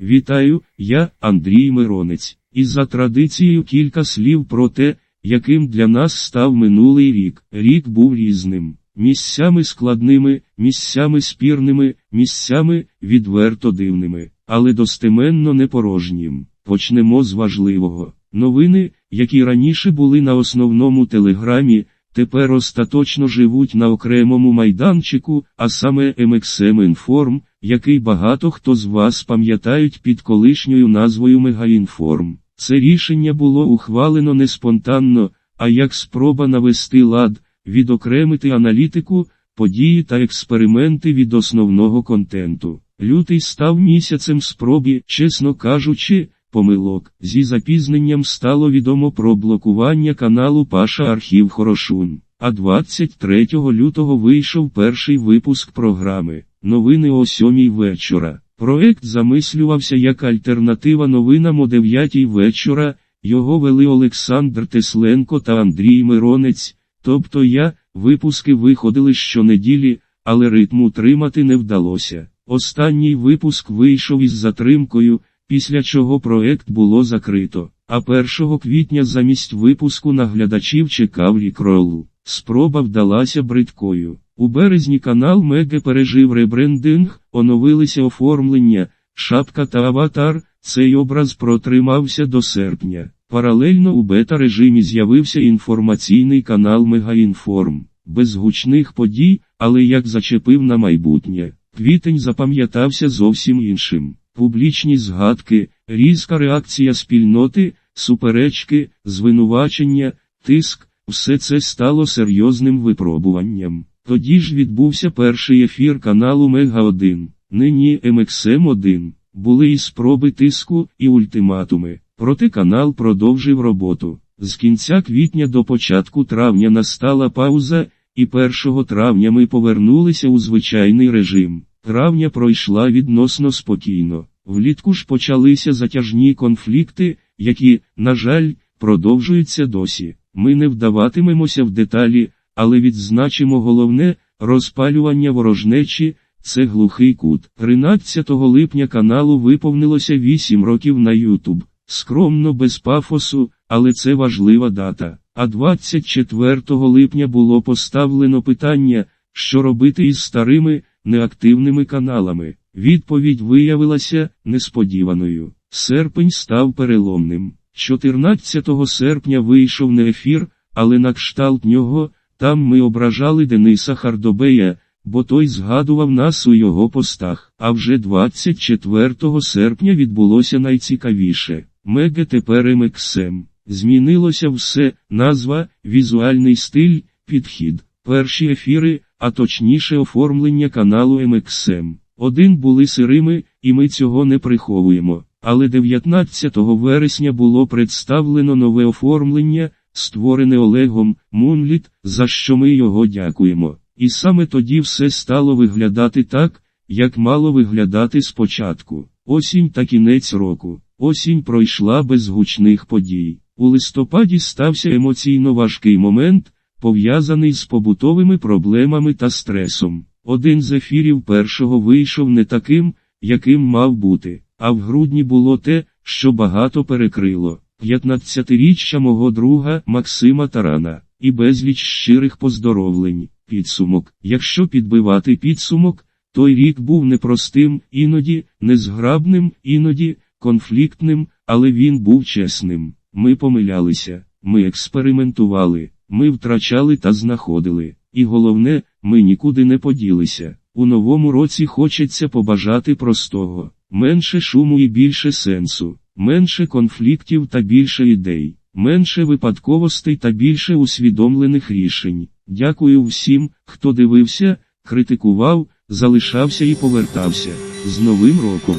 Вітаю, я Андрій Миронець. І за традицією кілька слів про те, яким для нас став минулий рік. Рік був різним. Місцями складними, місцями спірними, місцями відверто дивними, але достеменно не порожнім. Почнемо з важливого. Новини, які раніше були на основному телеграмі, тепер остаточно живуть на окремому майданчику, а саме MXM Inform, який багато хто з вас пам'ятають під колишньою назвою Мегаінформ. Це рішення було ухвалено не спонтанно, а як спроба навести лад, відокремити аналітику, події та експерименти від основного контенту. Лютий став місяцем спроби, чесно кажучи, помилок. Зі запізненням стало відомо про блокування каналу Паша Архів Хорошун. А 23 лютого вийшов перший випуск програми Новини о 7 вечора. Проект замислювався як альтернатива новинам о 9 вечора. Його вели Олександр Тесленко та Андрій Миронець. Тобто я, випуски виходили щонеділі, але ритму тримати не вдалося. Останній випуск вийшов із затримкою, після чого проект було закрито. А 1 квітня замість випуску наглядачів чекав рікролу. Спроба вдалася бридкою. У березні канал Меге пережив ребрендинг, оновилися оформлення, шапка та аватар. Цей образ протримався до серпня. Паралельно у бета-режимі з'явився інформаційний канал Мегаінформ, без гучних подій, але як зачепив на майбутнє. Квітень запам'ятався зовсім іншим. Публічні згадки, різка реакція спільноти, суперечки, звинувачення, тиск, все це стало серйозним випробуванням. Тоді ж відбувся перший ефір каналу Мега 1, нині MXM 1 були і спроби тиску, і ультиматуми. Проте канал продовжив роботу. З кінця квітня до початку травня настала пауза, і 1 травня ми повернулися у звичайний режим. Травня пройшла відносно спокійно. Влітку ж почалися затяжні конфлікти, які, на жаль, продовжуються досі. Ми не вдаватимемося в деталі, але відзначимо головне розпалювання ворожнечі. Це глухий кут. 13 липня каналу виповнилося 8 років на Ютуб. Скромно без пафосу, але це важлива дата. А 24 липня було поставлено питання, що робити із старими, неактивними каналами. Відповідь виявилася несподіваною. Серпень став переломним. 14 серпня вийшов не ефір, але на кшталт нього, там ми ображали Дениса Хардобея бо той згадував нас у його постах. А вже 24 серпня відбулося найцікавіше. Меге тепер МХМ. Змінилося все, назва, візуальний стиль, підхід, перші ефіри, а точніше оформлення каналу МХМ. Один були сирими, і ми цього не приховуємо. Але 19 вересня було представлено нове оформлення, створене Олегом Мунліт, за що ми його дякуємо. І саме тоді все стало виглядати так, як мало виглядати спочатку. Осінь та кінець року. Осінь пройшла без гучних подій. У листопаді стався емоційно важкий момент, пов'язаний з побутовими проблемами та стресом. Один з ефірів першого вийшов не таким, яким мав бути, а в грудні було те, що багато перекрило. 15-річчя мого друга Максима Тарана, і безліч щирих поздоровлень. Підсумок. Якщо підбивати підсумок, той рік був непростим, іноді, незграбним, іноді, конфліктним, але він був чесним. Ми помилялися, ми експериментували, ми втрачали та знаходили. І головне, ми нікуди не поділися. У новому році хочеться побажати простого, менше шуму і більше сенсу, менше конфліктів та більше ідей, менше випадковостей та більше усвідомлених рішень. Дякую всім, хто дивився, критикував, залишався і повертався. З Новим роком!